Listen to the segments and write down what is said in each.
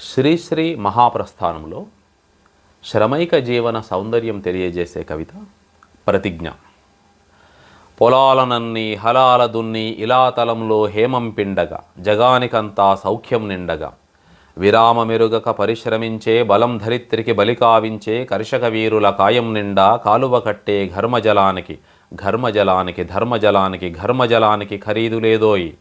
శ్రీశ్రీ మహాప్రస్థానంలో శ్రమైక జీవన సౌందర్యం తెలియజేసే కవిత ప్రతిజ్ఞ. పొలాలనన్ని హలాల దున్ని ఇలా తలంలో హేమం పిండగా జగానికంతా సౌఖ్యం నిండగా. విరామ మెరుగక పరిశ్రమించే బలం ధరిత్రికి బలి కావించే కర్షక వీరుల కాయం నిండా కాలువ కట్టే ఘర్మజలానికి ఘర్మజలానికి ధర్మజలానికి ఘర్మజలానికి ఖరీదు లేదోయి.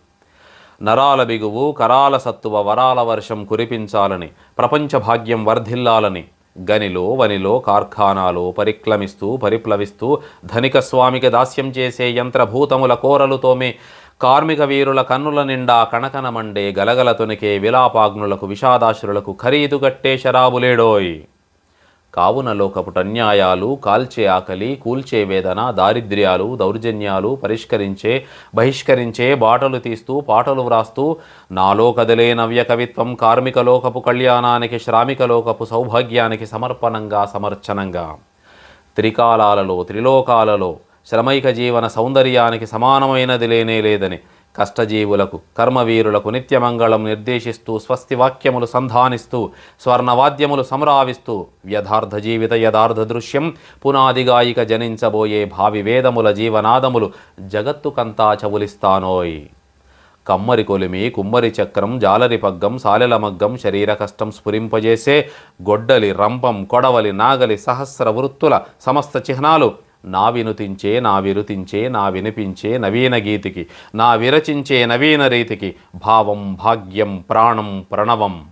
నరాల బిగువు కరాల సత్తువ వరాల వర్షం కురిపించాలని ప్రపంచ భాగ్యం వర్ధిల్లాలని గనిలో వనిలో కార్ఖానాలో పరిక్లమిస్తూ పరిప్లవిస్తూ ధనిక స్వామికి దాస్యం చేసే యంత్రభూతముల కోరలు తోమే కార్మిక వీరుల కన్నుల నిండా కణకనమండే గలగల తొనికే విలాపాగ్నులకు విషాదాశ్రులకు ఖరీదు గట్టే శరాబులేడోయ్. కావున లోకపుట అన్యాయాలు కాల్చే ఆకలి కూల్చే వేదన దారిద్ర్యాలు దౌర్జన్యాలు పరిష్కరించే బహిష్కరించే బాటలు తీస్తూ పాటలు వ్రాస్తూ నాలో కదిలే నవ్య కవిత్వం కార్మిక లోకపు కళ్యాణానికి శ్రామిక లోకపు సౌభాగ్యానికి సమర్పణంగా సమర్చనంగా. త్రికాలాలలో త్రిలోకాలలో శ్రమైక జీవన సౌందర్యానికి సమానమైనది లేనే లేదని కష్టజీవులకు కర్మవీరులకు నిత్యమంగళం నిర్దేశిస్తూ స్వస్తి వాక్యములు సంధానిస్తూ స్వర్ణవాద్యములు సంరావిస్తూ యథార్థ జీవిత యథార్థ దృశ్యం పునాదిగాయిక జనించబోయే భావి వేదముల జీవనాదములు జగత్తుకంతా చవులిస్తానోయ్. కమ్మరి కొలిమి కుమ్మరి చక్రం జాలరి పగ్గం సాలెల మగ్గం శరీర కష్టం స్ఫురింపజేసే గొడ్డలి రంపం కొడవలి నాగలి సహస్ర వృత్తుల సమస్త చిహ్నాలు నా వినుతించే నా విరుతించే నా వినిపించే నవీన గీతికి నా విరచించే నవీన రీతికి భావం భాగ్యం ప్రాణం ప్రణవం.